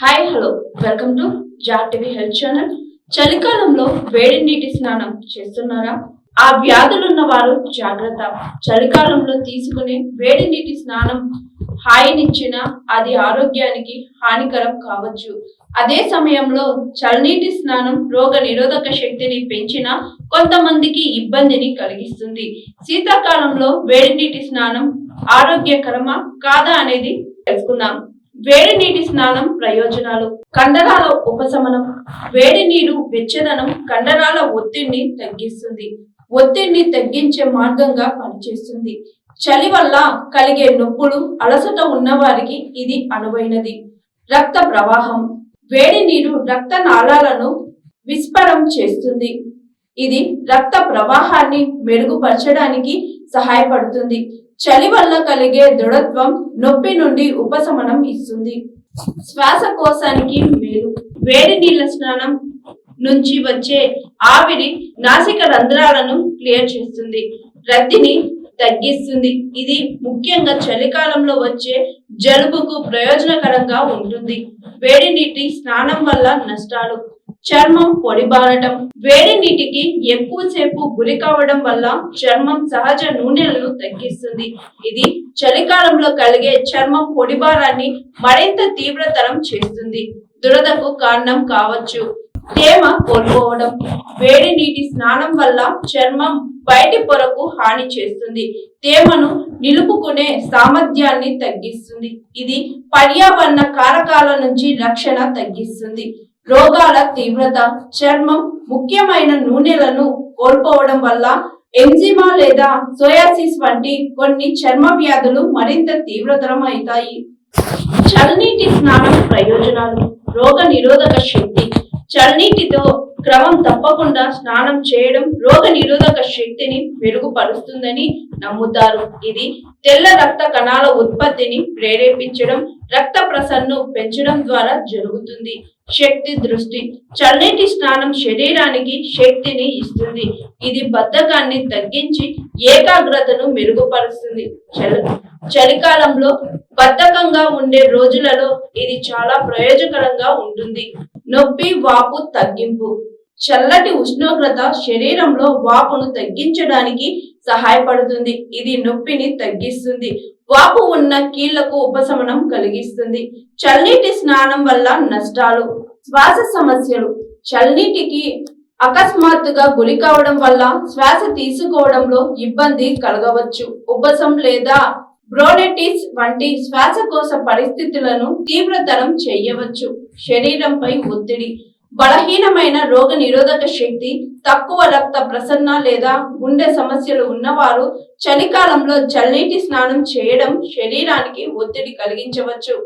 Hi hello welcome to జార్ TV health channel చలికాలంలో వేడి నీటి స్నానం చేస్తున్నారా? ఆ వ్యాధులున్న వారు జాగ్రత్త. చలికాలంలో తీసుకునే వేడి నీటి స్నానం హాయినిచ్చిన అది ఆరోగ్యానికి హానికరం కావచ్చు. అదే సమయంలో చల్లనీటి స్నానం రోగ నిరోధక శక్తిని పెంచిన కొంతమందికి ఇబ్బందిని కలిగిస్తుంది. శీతాకాలంలో వేడి నీటి స్నానం ఆరోగ్యకరమా కాదా అనేది తెలుసుకుందాం. వేడి నీటి స్నానం ప్రయోజనాలు. కండరాల ఉపశమనం. వేడి నీరు వెచ్చదనం కండరాల ఒత్తిడిని తగ్గిస్తుంది. ఒత్తిడిని తగ్గించే మార్గంగా పనిచేస్తుంది. చలి వల్ల కలిగే నొప్పులు అలసట ఉన్నవారికి ఇది అనువైనది. రక్త ప్రవాహం. వేడి నీరు రక్త నాళాలను విస్ఫరం చేస్తుంది. ఇది రక్త ప్రవాహాన్ని మెరుగుపరచడానికి సహాయపడుతుంది. చలి వల్ల కలిగే దృఢత్వం నొప్పి నుండి ఉపశమనం ఇస్తుంది. శ్వాసకోశానికి మేలు. వేడి నీళ్ళ స్నానం నుంచి వచ్చే ఆవిరి నాసిక రంధ్రాలను క్లియర్ చేస్తుంది. రద్దీని తగ్గిస్తుంది. ఇది ముఖ్యంగా చలికాలంలో వచ్చే జలుబుకు ప్రయోజనకరంగా ఉంటుంది. వేడి నీటి స్నానం వల్ల నష్టాలు చర్మం పొడిబారటం వేడి నీటికి ఎక్కువసేపు గురి కావడం వల్ల చర్మం సహజ నూనెలను తగ్గిస్తుంది. ఇది చలికాలంలో కలిగే చర్మం పొడిబారాన్ని మరింత తీవ్రతరం చేస్తుంది. దురదకు కారణం కావచ్చు. తేమ కోల్పోవడం. వేడి నీటి స్నానం వల్ల చర్మం బయటి పొరకు హాని చేస్తుంది. తేమను నిలుపుకునే సామర్థ్యాన్ని తగ్గిస్తుంది. ఇది పర్యావరణ కారకాల నుంచి రక్షణ తగ్గిస్తుంది. రోగాల తీవ్రత చర్మం ముఖ్యమైన నూనెలను కోల్పోవడం వల్ల ఎంజిమా లేదా సోయాసిస్ వంటి కొన్ని చర్మ వ్యాధులు మరింత తీవ్రతరం అవుతాయి. చల్లనీటి స్నానం ప్రయోజనాలు రోగ నిరోధక శక్తి. చల్లనీటితో క్రమం తప్పకుండా స్నానం చేయడం రోగ నిరోధక శక్తిని మెరుగుపరుస్తుందని నమ్ముతారు. ఇది తెల్ల రక్త కణాల ఉత్పత్తిని ప్రేరేపించడం రక్త ప్రసరణను పెంచడం ద్వారా జరుగుతుంది. శక్తి దృష్టి చల్లటి స్నానం శరీరానికి శక్తిని ఇస్తుంది. ఇది బద్ధకాన్ని తగ్గించి ఏకాగ్రతను మెరుగుపరుస్తుంది. చలి చలికాలంలో బద్ధకంగా ఉండే రోజులలో ఇది చాలా ప్రయోజకరంగా ఉంటుంది. నొప్పి వాపు తగ్గింపు. చల్లటి ఉష్ణోగ్రత శరీరంలో వాపును తగ్గించడానికి సహాయపడుతుంది. ఇది నొప్పిని తగ్గిస్తుంది. వాపు ఉన్న కీళ్ళకు ఉపశమనం కలిగిస్తుంది. చల్లనీటి స్నానం వల్ల నష్టాలు శ్వాస సమస్యలు. చల్లనీటికి అకస్మాత్తుగా గురి కావడం వల్ల శ్వాస తీసుకోవడంలో ఇబ్బంది కలగవచ్చు. ఉపశం లేదా బ్రోనెటిస్ వంటి శ్వాసకోశ పరిస్థితులను తీవ్రతరం చేయవచ్చు. శరీరంపై ఒత్తిడి బలహీనమైన రోగ నిరోధక శక్తి తక్కువ రక్త ప్రసరణ లేదా గుండె సమస్యలు ఉన్నవారు చలికాలంలో చల్లనీటి స్నానం చేయడం శరీరానికి ఒత్తిడి కలిగించవచ్చు.